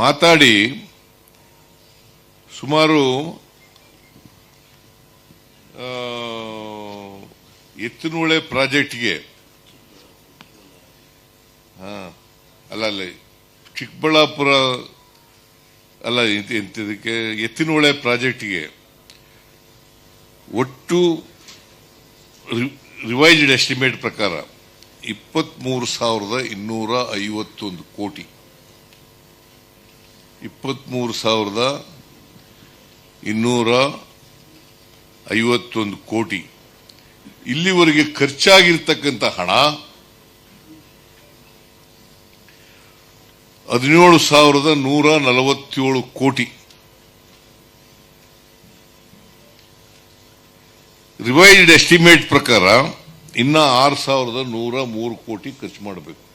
ಮಾತಾಡಿ ಸುಮಾರು ಎತ್ತಿನೂಳೆ ಪ್ರಾಜೆಕ್ಟ್ಗೆ. ಹಾ, ಅಲ್ಲ ಅಲ್ಲ, ಚಿಕ್ಕಬಳ್ಳಾಪುರ, ಅಲ್ಲ ಇದಕ್ಕೆ ಎತ್ತಿನಹೊಳೆ ಪ್ರಾಜೆಕ್ಟ್ಗೆ ಒಟ್ಟು ರಿವೈಸ್ಡ್ ಎಸ್ಟಿಮೇಟ್ ಪ್ರಕಾರ ಇಪ್ಪತ್ಮೂರು ಸಾವಿರದ ಇನ್ನೂರ ಐವತ್ತೊಂದು ಕೋಟಿ. ಇಪ್ಪತ್ಮೂರು ಸಾವಿರದ ಇನ್ನೂರ ಐವತ್ತೊಂದು ಕೋಟಿ. ಇಲ್ಲಿವರೆಗೆ ಖರ್ಚಾಗಿರ್ತಕ್ಕಂಥ ಹಣ ಹದಿನೇಳು ಸಾವಿರದ ನೂರ ನಲವತ್ತೇಳು ಕೋಟಿ. ರಿವೈಸ್ಡ್ ಎಸ್ಟಿಮೇಟ್ ಪ್ರಕಾರ ಇನ್ನ ಆರು ಸಾವಿರದ ನೂರ ಮೂರು ಕೋಟಿ ಖರ್ಚು ಮಾಡಬೇಕು.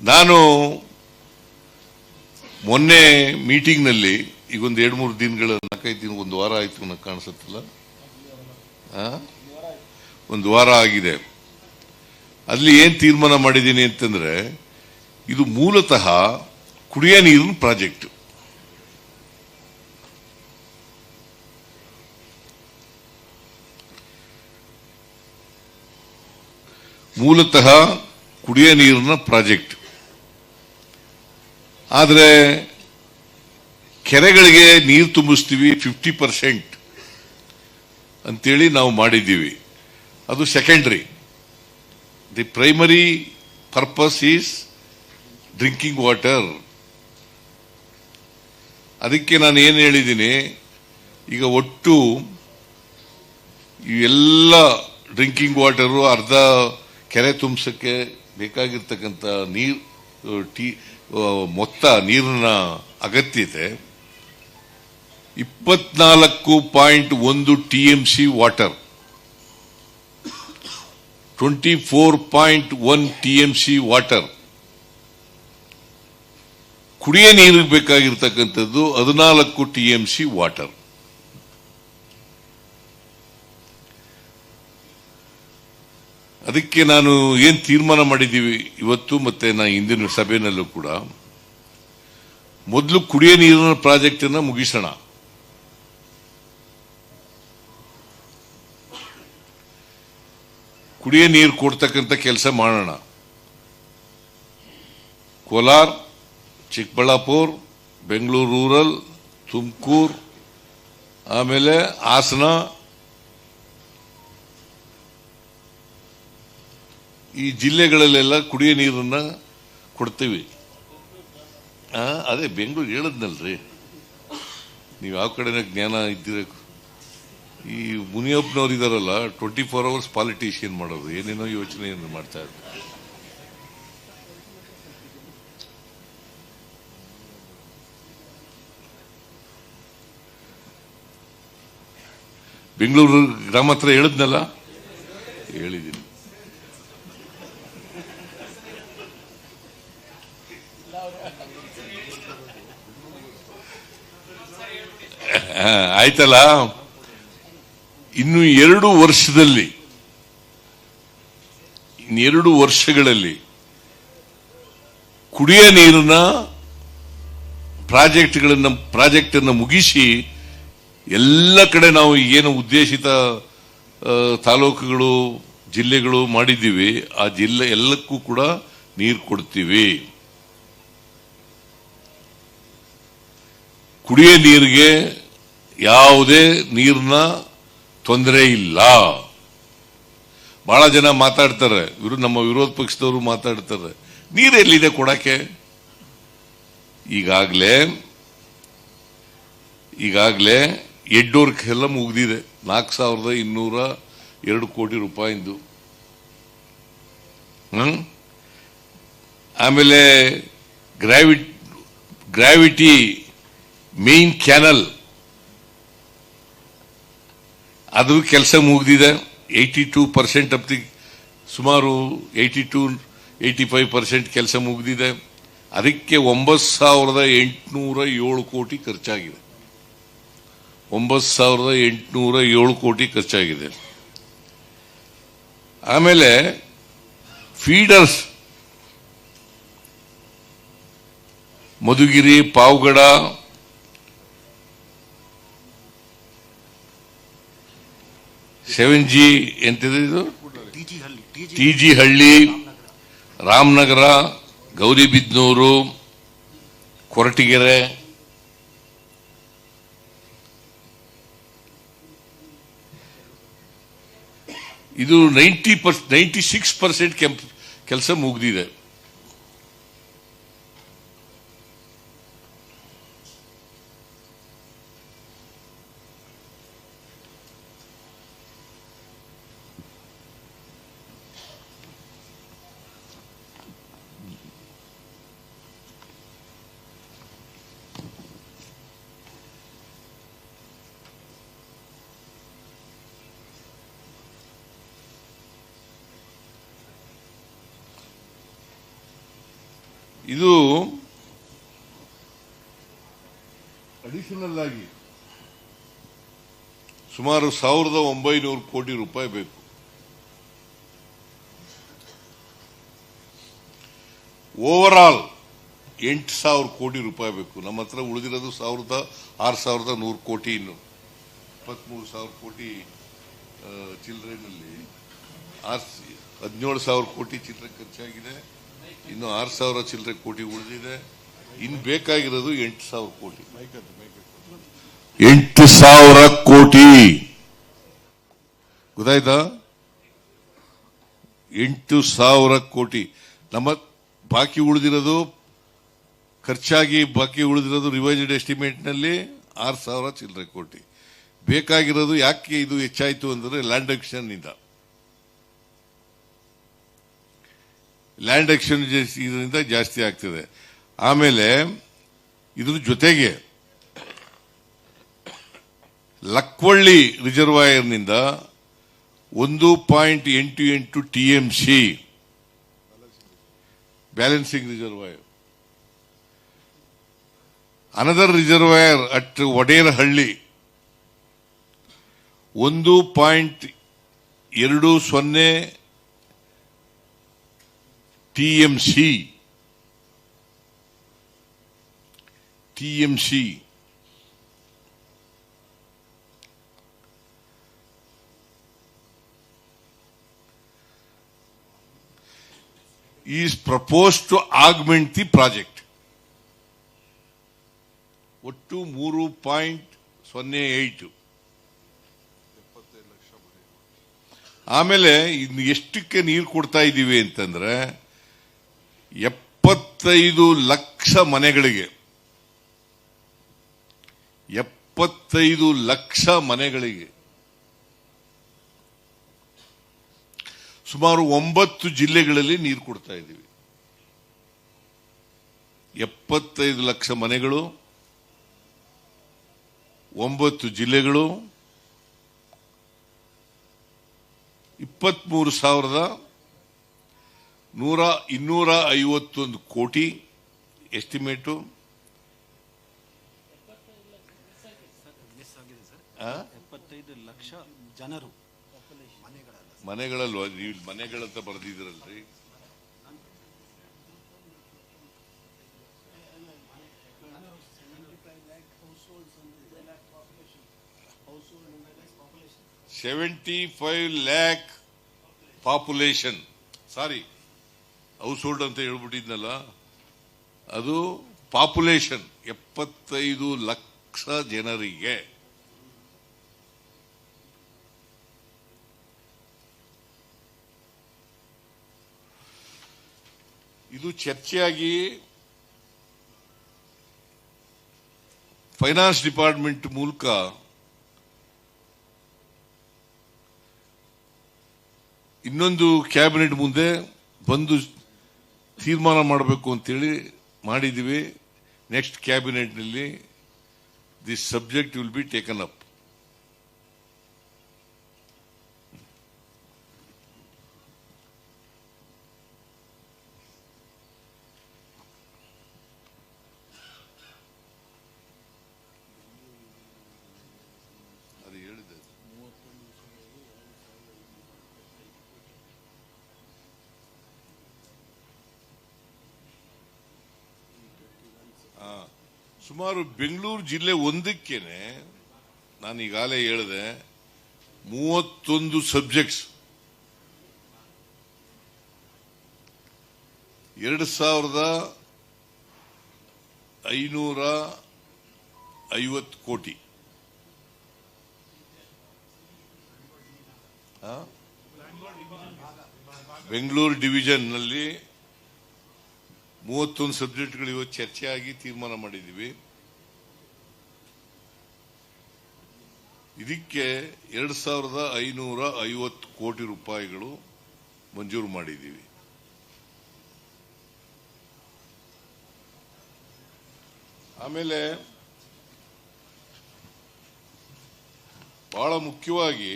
ನಾನು ಮೊನ್ನೆ ಮೀಟಿಂಗ್ನಲ್ಲಿ ಈಗ ಒಂದು ಎರಡು ಮೂರು ದಿನಗಳ ನಾಲ್ಕೈದು ದಿನ, ಒಂದು ವಾರ ಆಯ್ತು ನನಗೆ ಕಾಣಿಸುತ್ತಲ್ಲ? ಒಂದು ವಾರ ಆಗಿದೆ. ಅಲ್ಲಿ ಏನು ತೀರ್ಮಾನ ಮಾಡಿದ್ದೀನಿ ಅಂತಂದ್ರೆ, ಇದು ಮೂಲತಃ ಕುಡಿಯ ನೀರಿನ ಪ್ರಾಜೆಕ್ಟ್. ಮೂಲತಃ ಕುಡಿಯ ನೀರಿನ ಪ್ರಾಜೆಕ್ಟ್. ಆದರೆ ಕೆರೆಗಳಿಗೆ ನೀರು ತುಂಬಿಸ್ತೀವಿ ಫಿಫ್ಟಿ ಪರ್ಸೆಂಟ್ ಅಂತೇಳಿ ನಾವು ಮಾಡಿದ್ದೀವಿ. ಅದು secondary the primary purpose is drinking water ಅದಕ್ಕೆ ನಾನು ಏನು ಹೇಳಿದ್ದೀನಿ, ಈಗ ಒಟ್ಟು ಎಲ್ಲ ಡ್ರಿಂಕಿಂಗ್ ವಾಟರು ಅರ್ಧ ಕೆರೆ ತುಂಬಿಸಕ್ಕೆ ಬೇಕಾಗಿರ್ತಕ್ಕಂಥ ನೀರು, ಟಿ ಮೊತ್ತ, ನೀರಿನ ಅಗತ್ಯತೆ ಇಪ್ಪತ್ನಾಲ್ಕು ಪಾಯಿಂಟ್ ಒಂದು T M C water. Twenty four point one T M C water. ಕುಡಿಯ ನೀರಿಗೆ ಬೇಕಾಗಿರ್ತಕ್ಕಂಥದ್ದು ಹದಿನಾಲ್ಕು ಟಿ ಎಂ ಸಿ ವಾಟರ್. ಅದಕ್ಕೆ ನಾನು ಏನು ತೀರ್ಮಾನ ಮಾಡಿದ್ದೀವಿ ಇವತ್ತು ಮತ್ತೆ ನಾ ಇಂದಿನ ಸಭೆಯಲ್ಲೂ ಕೂಡ, ಮೊದಲು ಕುಡಿಯ ನೀರಿನ ಪ್ರಾಜೆಕ್ಟ್ ಅನ್ನ ಮುಗಿಸೋಣ. ಕುಡಿಯ ನೀರು ಕೊಡ್ತಕ್ಕಂಥ ಕೆಲಸ ಮಾಡೋಣ. ಕೋಲಾರ್, ಚಿಕ್ಕಬಳ್ಳಾಪುರ, ಬೆಂಗಳೂರು ರೂರಲ್, ತುಮಕೂರು, ಆಮೇಲೆ ಹಾಸನ ಈ ಜಿಲ್ಲೆಗಳಲ್ಲೆಲ್ಲ ಕುಡಿಯ ನೀರನ್ನ ಕೊಡ್ತೀವಿ. ಅದೇ ಬೆಂಗಳೂರು ಹೇಳದ್ನಲ್ರಿ. ನೀವು ಯಾವ ಕಡೆನ ಜ್ಞಾನ ಇದ್ದೀರ? ಈ ಮುನಿಯಪ್ಪನವ್ರು ಇದಾರಲ್ಲ ಟ್ವೆಂಟಿ ಫೋರ್ ಅವರ್ಸ್ ಪಾಲಿಟಿಷಿಯನ್ ಮಾಡೋದು ಏನೇನೋ ಯೋಚನೆಯನ್ನು ಮಾಡ್ತಾ ಇದ್ದಾರೆ ಬೆಂಗಳೂರು ಗ್ರಾಮ ಹತ್ರ ಹೇಳಿದ್ನಲ್ಲ? ಹೇಳಿದ್ದೀನಿ. ಆಯ್ತಲ್ಲ? ಇನ್ನು ಎರಡು ವರ್ಷದಲ್ಲಿ ಇನ್ನೆರಡು ವರ್ಷಗಳಲ್ಲಿ ಕುಡಿಯ ನೀರಿನ ಪ್ರಾಜೆಕ್ಟ್ಗಳನ್ನ ಪ್ರಾಜೆಕ್ಟ್ ಅನ್ನು ಮುಗಿಸಿ ಎಲ್ಲ ಕಡೆ ನಾವು ಏನು ಉದ್ದೇಶಿತ ತಾಲೂಕುಗಳು, ಜಿಲ್ಲೆಗಳು ಮಾಡಿದ್ದೀವಿ, ಆ ಜಿಲ್ಲೆ ಎಲ್ಲಕ್ಕೂ ಕೂಡ ನೀರು ಕೊಡ್ತೀವಿ. ಕುಡಿಯ ನೀರಿಗೆ ಯಾವುದೇ ನೀರಿನ ತೊಂದರೆ ಇಲ್ಲ. ಬಹಳ ಜನ ಮಾತಾಡ್ತಾರೆ ಇವರು ನಮ್ಮ ವಿರೋಧ ಪಕ್ಷದವರು ಮಾತಾಡ್ತಾರೆ ನೀರೆಲ್ಲಿದೆ ಕೊಡಕ್ಕೆ? ಈಗಾಗಲೇ ಈಗಾಗಲೇ ಎಲ್ಲ ಮುಗಿದಿದೆ. ನಾಲ್ಕು ಸಾವಿರದ ಇನ್ನೂರ ಎರಡು ಕೋಟಿ ರೂಪಾಯಿಂದು? ಆಮೇಲೆ ಗ್ರಾವಿಟ್, ಗ್ರಾವಿಟಿ ಮೇನ್ ಕ್ಯಾನಲ್ ಅದು ಕೆಲಸ ಮುಗಿದಿದೆ. Eighty two percent up the ಸುಮಾರು eighty two eighty five percent ಕೆಲಸ ಮುಗಿದಿದೆ. ಅದಕ್ಕೆ ಒಂಬತ್ತು ಸಾವಿರದ ಎಂಟುನೂರ ಏಳು ಕೋಟಿ ಖರ್ಚಾಗಿದೆ. ಒಂಬತ್ತು ಸಾವಿರದ ಎಂಟುನೂರ ಏಳು ಕೋಟಿ ಖರ್ಚಾಗಿದೆ. ಆಮೇಲೆ feeders Madhugiri, Pavagada seven G ಎಂತಿದೆ ಇದು? T G Halli Ramanagara Gauribidanur Koratagere. ಇದು ninety percent ninety six percent ಕೆಲಸ ಮುಗ್ದಿದೆ. ಇದು ಅಡಿಷನಲ್ ಆಗಿ ಸುಮಾರು ಸಾವಿರದ ಒಂಬೈನೂರು ಕೋಟಿ ರೂಪಾಯಿ ಬೇಕು. ಓವರ್ ಆಲ್ ಎಂಟು ಸಾವಿರ ಕೋಟಿ ರೂಪಾಯಿ ಬೇಕು. ನಮ್ಮ ಹತ್ರ ಉಳಿದಿರೋದು ಸಾವಿರದ ಆರು ಸಾವಿರದ ನೂರು ಕೋಟಿ ಇನ್ನು. ಇಪ್ಪತ್ಮೂರು ಸಾವಿರ ಕೋಟಿ ಚಿಲ್ಲರೆನಲ್ಲಿ ಆರ್ ಹದಿನೇಳು ಸಾವಿರ ಕೋಟಿ ಚಿಲ್ಲರೆ ಖರ್ಚಾಗಿದೆ. ಇನ್ನು ಆರು ಸಾವಿರ ಚಿಲ್ಲರೆ ಕೋಟಿ ಉಳಿದಿದೆ. ಇನ್ನು ಬೇಕಾಗಿರೋದು ಎಂಟು ಸಾವಿರ ಕೋಟಿ. ಎಂಟು ಸಾವಿರ ಕೋಟಿ. ಗೊತ್ತಾಯ್ತಾ? ಎಂಟು ಸಾವಿರ ಕೋಟಿ. ನಮ್ಮ ಬಾಕಿ ಉಳಿದಿರೋದು, ಖರ್ಚಾಗಿ ಬಾಕಿ ಉಳಿದಿರೋದು ರಿವೈಸ್ಡ್ ಎಸ್ಟಿಮೇಟ್ನಲ್ಲಿ ಆರು ಸಾವಿರ ಚಿಲ್ಲರೆ ಕೋಟಿ. ಬೇಕಾಗಿರೋದು ಯಾಕೆ ಇದು ಹೆಚ್ಚಾಯಿತು ಅಂದರೆ ಲ್ಯಾಂಡ್ ಅಕ್ಷನ್ ಲ್ಯಾಂಡ್ ಅಕ್ಷನ್ ಇದರಿಂದ ಜಾಸ್ತಿ ಆಗ್ತಿದೆ. ಆಮೇಲೆ, ಇದ್ರ ಜೊತೆಗೆ, ಲಕ್ವಳ್ಳಿ ರಿಸರ್ವಾಯರ್ನಿಂದ ಒಂದು ಪಾಯಿಂಟ್ ಎಂಟು ಎಂಟು T M C balancing reservoir. Another reservoir at Oderahalli ಒಂದು ಪಾಯಿಂಟ್ ಎರಡು ಸೊನ್ನೆ TMC TMC is propose to augment the project ಒಟ್ಟು ಮೂರು ಪಾಯಿಂಟ್ ಸೊನ್ನೆ ಏಟು ಆಮೇಲೆ ಇನ್ನು ಎಷ್ಟಕ್ಕೆ ನೀರು ಕೊಡ್ತಾ ಇದ್ದೀವಿ ಅಂತಂದ್ರೆ ಎಪ್ಪತ್ತೈದು ಲಕ್ಷ ಮನೆಗಳಿಗೆ. ಎಪ್ಪತ್ತೈದು ಲಕ್ಷ ಮನೆಗಳಿಗೆ. ಸುಮಾರು ಒಂಬತ್ತು ಜಿಲ್ಲೆಗಳಲ್ಲಿ ನೀರು ಕೊಡ್ತಾ ಇದ್ದೀವಿ. ಎಪ್ಪತ್ತೈದು ಲಕ್ಷ ಮನೆಗಳು, ಒಂಬತ್ತು ಜಿಲ್ಲೆಗಳು, ಇಪ್ಪತ್ಮೂರು ಸಾವಿರದ ನೂರ ಇನ್ನೂರ ಐವತ್ತೊಂದು ಕೋಟಿ ಎಸ್ಟಿಮೇಟು. ಲಕ್ಷ ಜನರು. ಮನೆಗಳಲ್ಲ ಮನೆಗಳಲ್ವ? ನೀವು ಮನೆಗಳಂತ ಬರೆದಿದ್ರಲ್ರಿ seventy five lakh population sorry household ಅಂತ ಹೇಳ್ಬಿಟ್ಟಿದ್ನಲ್ಲ, ಅದು ಪಾಪ್ಯುಲೇಷನ್ ಎಪ್ಪತ್ತೈದು ಲಕ್ಷ ಜನರಿಗೆ. ಇದು ಚರ್ಚೆಯಾಗಿ ಫೈನಾನ್ಸ್ ಡಿಪಾರ್ಟ್ಮೆಂಟ್ ಮೂಲಕ ಇನ್ನೊಂದು ಕ್ಯಾಬಿನೆಟ್ ಮುಂದೆ ಬಂದು ತೀರ್ಮಾನ ಮಾಡಬೇಕು ಅಂತೇಳಿ ಮಾಡಿದ್ದೀವಿ. Next ಕ್ಯಾಬಿನೆಟ್ನಲ್ಲಿ this subject will be taken up ಸುಮಾರು ಬೆಂಗಳೂರು ಜಿಲ್ಲೆ ಒಂದಕ್ಕೇನೆ ನಾನು ಈಗಾಗಲೇ ಹೇಳಿದೆ, ಮೂವತ್ತೊಂದು ಸಬ್ಜೆಕ್ಟ್ಸ್ ಎರಡು ಸಾವಿರದ ಐನೂರ ಐವತ್ತು ಕೋಟಿ? ಬೆಂಗಳೂರು ಡಿವಿಷನ್ನಲ್ಲಿ ಮೂವತ್ತೊಂದು ಸಬ್ಜೆಕ್ಟ್ಗಳು ಇವತ್ತು ಚರ್ಚೆ ಆಗಿ ತೀರ್ಮಾನ ಮಾಡಿದ್ದೀವಿ ಇದಕ್ಕೆ ಎರಡು ಸಾವಿರದ ಐನೂರ ಐವತ್ತು ಕೋಟಿ ರೂಪಾಯಿಗಳು ಮಂಜೂರು ಮಾಡಿದ್ದೀವಿ. ಆಮೇಲೆ ಬಹಳ ಮುಖ್ಯವಾಗಿ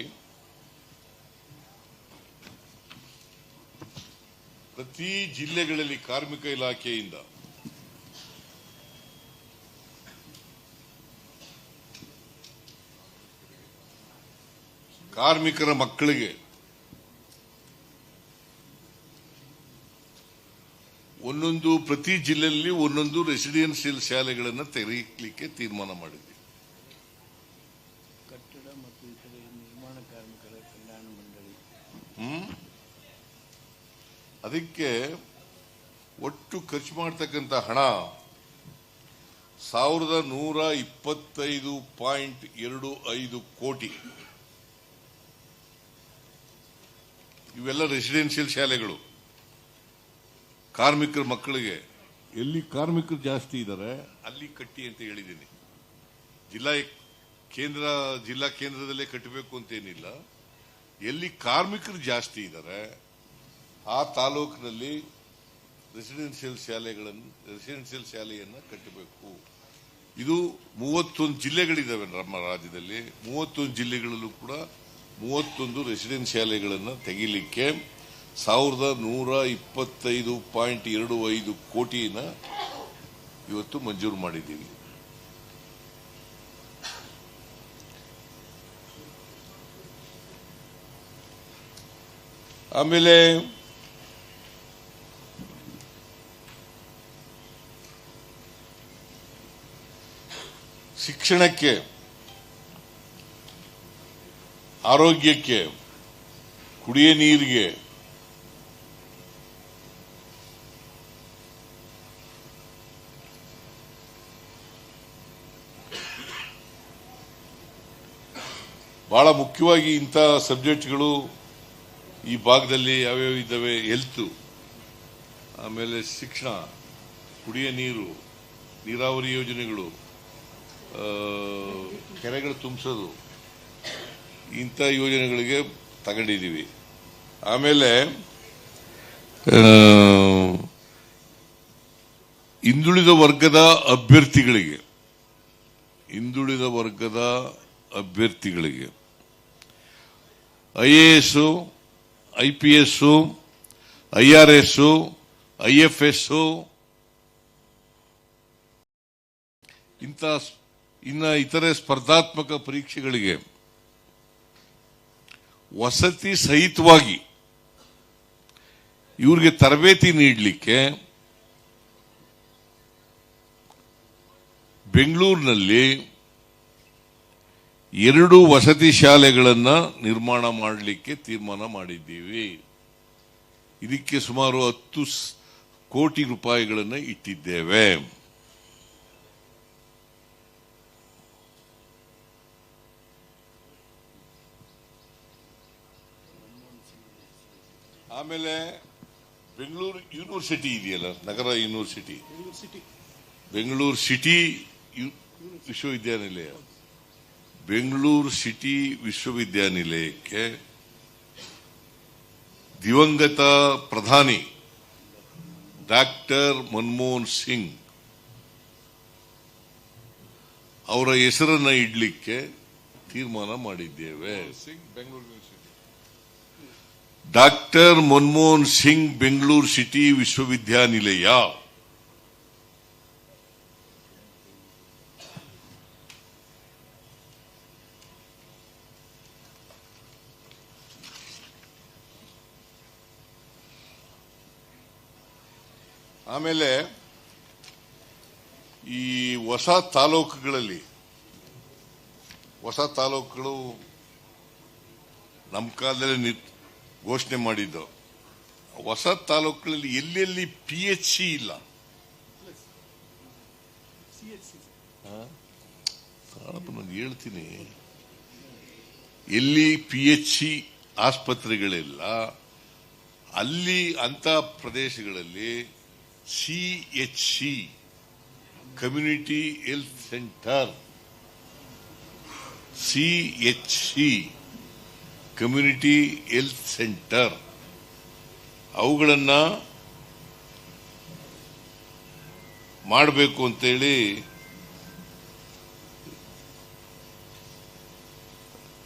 ಪ್ರತಿ ಜಿಲ್ಲೆಗಳಲ್ಲಿ ಕಾರ್ಮಿಕ ಇಲಾಖೆಯಿಂದ ಕಾರ್ಮಿಕರ ಮಕ್ಕಳಿಗೆ ಒಂದೊಂದು ಪ್ರತಿ ಜಿಲ್ಲೆಯಲ್ಲಿ ಒಂದೊಂದು ರೆಸಿಡೆನ್ಷಿಯಲ್ ಶಾಲೆಗಳನ್ನು ತೆರೆಯಲಿಕ್ಕೆ ತೀರ್ಮಾನ ಮಾಡಿದ್ವಿ ಕಟ್ಟಡ ಮತ್ತು ಇತರೆ ನಿರ್ಮಾಣ ಕಾರ್ಮಿಕರ ಕಲ್ಯಾಣ ಮಂಡಳಿ ಹ್ಮ್? ಅದಕ್ಕೆ ಒಟ್ಟು ಖರ್ಚು ಮಾಡ್ತಕ್ಕಂಥ ಹಣ ಸಾವಿರದ ನೂರ ಇಪ್ಪತ್ತೈದು ಪಾಯಿಂಟ್ ಎರಡು ಐದು ಕೋಟಿ. ಇವೆಲ್ಲ ರೆಸಿಡೆನ್ಷಿಯಲ್ ಶಾಲೆಗಳು. ಕಾರ್ಮಿಕರ ಮಕ್ಕಳಿಗೆ. ಎಲ್ಲಿ ಕಾರ್ಮಿಕರು ಜಾಸ್ತಿ ಇದ್ದಾರೆ ಅಲ್ಲಿ ಕಟ್ಟಿ ಅಂತ ಹೇಳಿದ್ದೀನಿ. ಜಿಲ್ಲಾ ಕೇಂದ್ರ ಜಿಲ್ಲಾ ಕೇಂದ್ರದಲ್ಲೇ ಕಟ್ಟಬೇಕು ಅಂತೇನಿಲ್ಲ ಎಲ್ಲಿ ಕಾರ್ಮಿಕರು ಜಾಸ್ತಿ ಇದ್ದಾರೆ ಆ ತಾಲೂಕಿನಲ್ಲಿ ರೆಸಿಡೆನ್ಷಿಯಲ್ ಶಾಲೆಗಳನ್ನು ರೆಸಿಡೆನ್ಷಿಯಲ್ ಶಾಲೆಯನ್ನು ಕಟ್ಟಬೇಕು. ಇದು ಮೂವತ್ತೊಂದು ಜಿಲ್ಲೆಗಳಿದ್ದಾವೆ ನಮ್ಮ ರಾಜ್ಯದಲ್ಲಿ. ಮೂವತ್ತೊಂದು ಜಿಲ್ಲೆಗಳಲ್ಲೂ ಕೂಡ ಮೂವತ್ತೊಂದು ರೆಸಿಡೆನ್ಸ್ ಶಾಲೆಗಳನ್ನು ತೆಗಿಲಿಕ್ಕೆ ಸಾವಿರದ ನೂರ ಇಪ್ಪತ್ತೈದು ಪಾಯಿಂಟ್ ಎರಡು ಐದು ಕೋಟಿನ ಇವತ್ತು ಮಂಜೂರು ಮಾಡಿದ್ದೀವಿ. ಆಮೇಲೆ ಶಿಕ್ಷಣಕ್ಕೆ, ಆರೋಗ್ಯಕ್ಕೆ, ಕುಡಿಯ ನೀರಿಗೆ, ಬಹಳ ಮುಖ್ಯವಾಗಿ ಇಂಥ ಸಬ್ಜೆಕ್ಟ್ಗಳು ಈ ಭಾಗದಲ್ಲಿ ಯಾವ್ಯಾವ ಇದ್ದಾವೆ? ಹೆಲ್ತ್ ಆಮೇಲೆ ಶಿಕ್ಷಣ, ಕುಡಿಯ ನೀರು, ನೀರಾವರಿ ಯೋಜನೆಗಳು ಕೆರೆಗಳು ತುಂಬಿಸೋದು. ಇಂಥ ಯೋಜನೆಗಳಿಗೆ ತಗೊಂಡಿದ್ದೀವಿ. ಆಮೇಲೆ ಹಿಂದುಳಿದ ವರ್ಗದ ಅಭ್ಯರ್ಥಿಗಳಿಗೆ, ಹಿಂದುಳಿದ ವರ್ಗದ ಅಭ್ಯರ್ಥಿಗಳಿಗೆ, I A S, I P S, I R S, I F S, ಇಂಥ ಇನ್ನ ಇತರೆ ಸ್ಪರ್ಧಾತ್ಮಕ ಪರೀಕ್ಷೆಗಳಿಗೆ ವಸತಿ ಸಹಿತವಾಗಿ ಇವರಿಗೆ ತರಬೇತಿ ನೀಡಲಿಕ್ಕೆ ಬೆಂಗಳೂರಿನಲ್ಲಿ ಎರಡು ವಸತಿ ಶಾಲೆಗಳನ್ನು ನಿರ್ಮಾಣ ಮಾಡಲಿಕ್ಕೆ ತೀರ್ಮಾನ ಮಾಡಿದ್ದೀವಿ. ಇದಕ್ಕೆ ಸುಮಾರು ಹತ್ತು ಕೋಟಿ ರೂಪಾಯಿಗಳನ್ನು ಇಟ್ಟಿದ್ದೇವೆ. ಆಮೇಲೆ ಬೆಂಗಳೂರು ಯೂನಿವರ್ಸಿಟಿ ಇದೆಯಲ್ಲ ನಗರ ಯೂನಿವರ್ಸಿಟಿ ಬೆಂಗಳೂರು ಸಿಟಿ ವಿಶ್ವವಿದ್ಯಾನಿಲಯ. ಬೆಂಗಳೂರು ಸಿಟಿ ವಿಶ್ವವಿದ್ಯಾನಿಲಯಕ್ಕೆ ದಿವಂಗತ ಪ್ರಧಾನಿ ಡಾಕ್ಟರ್ ಮನಮೋಹನ್ ಸಿಂಗ್ ಅವರ ಹೆಸರನ್ನ ಇಡ್ಲಿಕ್ಕೆ ತೀರ್ಮಾನ ಮಾಡಿದ್ದೇವೆ. ಡಾಕ್ಟರ್ ಮನಮೋಹನ್ ಸಿಂಗ್ ಬೆಂಗಳೂರು ಸಿಟಿ ವಿಶ್ವವಿದ್ಯಾನಿಲಯ. ಆಮೇಲೆ ಈ ಹೊಸ ತಾಲೂಕುಗಳಲ್ಲಿ ಹೊಸ ತಾಲೂಕುಗಳು ನಮ್ಮ ಕಾಲದಲ್ಲಿ ಘೋಷಣೆ ಮಾಡಿದ್ದು. ಹೊಸ ತಾಲೂಕುಗಳಲ್ಲಿ ಎಲ್ಲೆಲ್ಲಿ ಪಿ ಎಚ್ ಸಿ ಇಲ್ಲ. ಹೇಳ್ತೀನಿ. ಎಲ್ಲಿ ಪಿ ಎಚ್ ಸಿ ಆಸ್ಪತ್ರೆಗಳಿಲ್ಲ ಅಲ್ಲಿ ಅಂತ ಪ್ರದೇಶಗಳಲ್ಲಿ C H C community health centre C H C community health centre ಅವುಗಳನ್ನು ಮಾಡಬೇಕು ಅಂತೇಳಿ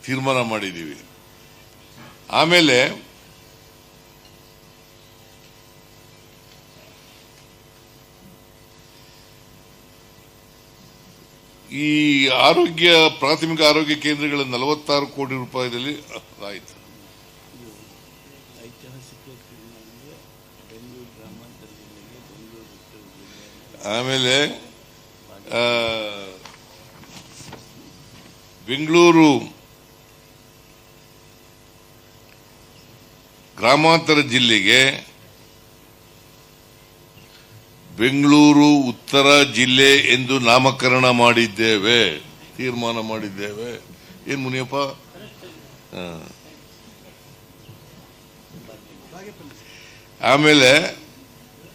ತೀರ್ಮಾನ ಮಾಡಿದ್ದೀವಿ ಆಮೇಲೆ ಈ ಆರೋಗ್ಯ ಪ್ರಾಥಮಿಕ ಆರೋಗ್ಯ ಕೇಂದ್ರಗಳ ನಲವತ್ತಾರು ಕೋಟಿ ರೂಪಾಯಿದಲ್ಲಿ ಆಯಿತು. ಆಮೇಲೆ ಬೆಂಗಳೂರು ಗ್ರಾಮಾಂತರ ಜಿಲ್ಲೆಗೆ ಬೆಂಗಳೂರು, ಉತ್ತರ ಜಿಲ್ಲೆ ಎಂದು ನಾಮಕರಣ ಮಾಡಿದ್ದೇವೆ. ತೀರ್ಮಾನ ಮಾಡಿದ್ದೇವೆ. ಏನ್ ಮುನಿಯಪ್ಪ. ಆಮೇಲೆ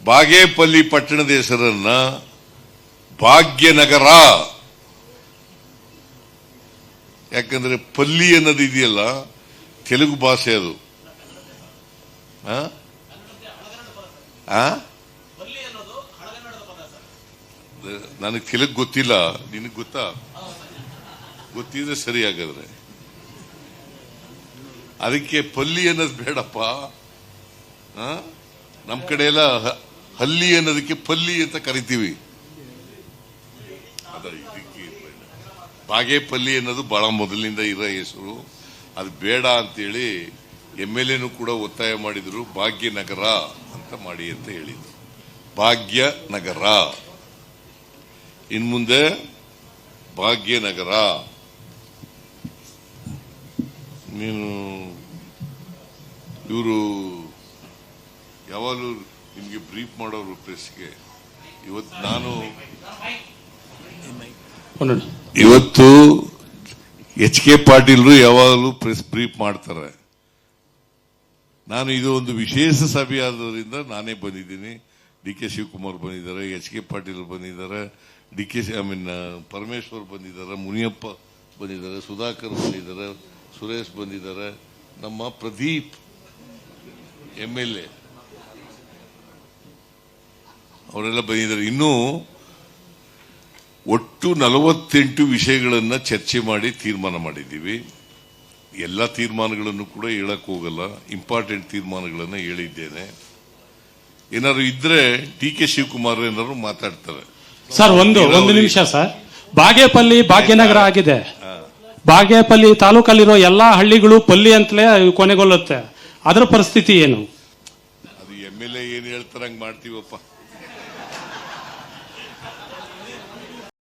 ಬಾಗೇಪಲ್ಲಿ ಪಟ್ಟಣದ ಹೆಸರನ್ನ ಭಾಗ್ಯನಗರ. ಯಾಕಂದ್ರೆ ಪಲ್ಲಿ ಅನ್ನೋದು ಇದೆಯಲ್ಲ, ತೆಲುಗು ಭಾಷೆ ಅದು. ಆ? ನನಗೆ ತಿಲಕ್ ಗೊತ್ತಿಲ್ಲ. ನಿನಗೆ ಗೊತ್ತಾ? ಗೊತ್ತಿದ್ರೆ ಸರಿ ಹಾಗಾದ್ರೆ. ಅದಕ್ಕೆ ಪಲ್ಲಿ ಅನ್ನೋದು ಬೇಡಪ್ಪ. ಆ? ನಮ್ ಕಡೆ ಎಲ್ಲ ಹಲ್ಲಿ ಅನ್ನೋದಕ್ಕೆ ಪಲ್ಲಿ ಅಂತ ಕರಿತೀವಿ. ಬಾಗೇಪಲ್ಲಿ ಅನ್ನೋದು ಬಹಳ ಮೊದಲಿನಿಂದ ಇರೋ ಹೆಸರು. ಅದು ಬೇಡ ಅಂತೇಳಿ ಎಂ ಎಲ್ ಎನು ಕೂಡ ಒತ್ತಾಯ ಮಾಡಿದ್ರು, ಭಾಗ್ಯನಗರ ಅಂತ ಮಾಡಿ ಅಂತ ಹೇಳಿದ್ರು. ಭಾಗ್ಯನಗರ. ಇನ್ ಮುಂದೆ ಭಾಗ್ಯನಗರ. ನೀನು ಇವರು ಯಾವಾಗಲೂ ನಿಮಗೆ ಬ್ರೀಫ್ ಮಾಡೋರು ಪ್ರೆಸ್ಗೆ. ಇವತ್ತು ನಾನು ಇವತ್ತು ಎಚ್ ಕೆ ಪಾಟೀಲ್ರು ಯಾವಾಗಲೂ ಪ್ರೆಸ್ ಬ್ರೀಫ್ ಮಾಡ್ತಾರೆ. ನಾನು ಇದು ಒಂದು ವಿಶೇಷ ಸಭೆ ಆದ್ರಿಂದ ನಾನೇ ಬಂದಿದ್ದೀನಿ. ಡಿ ಕೆ ಶಿವಕುಮಾರ್ ಬಂದಿದ್ದಾರೆ ಎಚ್ ಕೆ ಪಾಟೀಲ್ ಬಂದಿದ್ದಾರೆ D K C I mean Parameshwar ಬಂದಿದ್ದಾರೆ, ಮುನಿಯಪ್ಪ ಬಂದಿದ್ದಾರೆ, ಸುಧಾಕರ್ ಬಂದಿದ್ದಾರೆ, ಸುರೇಶ್ ಬಂದಿದ್ದಾರೆ, ನಮ್ಮ ಪ್ರದೀಪ್ ಎಂ ಎಲ್ ಎ. ಅವರೆಲ್ಲ ಬಂದಿದ್ದಾರೆ. ಇನ್ನೂ ಒಟ್ಟು ನಲವತ್ತೆಂಟು ವಿಷಯಗಳನ್ನು ಚರ್ಚೆ ಮಾಡಿ ತೀರ್ಮಾನ ಮಾಡಿದ್ದೀವಿ. ಎಲ್ಲ ತೀರ್ಮಾನಗಳನ್ನು ಕೂಡ ಹೇಳಕ್ ಹೋಗಲ್ಲ. ಇಂಪಾರ್ಟೆಂಟ್ ತೀರ್ಮಾನಗಳನ್ನು ಹೇಳಿದ್ದೇನೆ. ಏನಾದ್ರು ಇದ್ರೆ ಡಿ ಕೆ ಶಿವಕುಮಾರ್ ಏನಾದ್ರು ಮಾತಾಡ್ತಾರೆ. ಸರ್ ಒಂದು ಒಂದು ನಿಮಿಷ ಸರ್. ಬಾಗೇಪಲ್ಲಿ ಭಾಗ್ಯನಗರ ಆಗಿದೆ. ಬಾಗೇಪಲ್ಲಿ ತಾಲೂಕಲ್ಲಿರೋ ಎಲ್ಲಾ ಹಳ್ಳಿಗಳು ಪಲ್ಲಿ ಅಂತಲೇ ಕೊನೆಗೊಳ್ಳುತ್ತೆ. ಅದರ ಪರಿಸ್ಥಿತಿ ಏನು? ಅದು ಎಂ ಎಲ್ ಎ ಏನ್ ಹೇಳ್ತಾರಂಗ್ ಮಾಡ್ತೀವಪ್ಪ.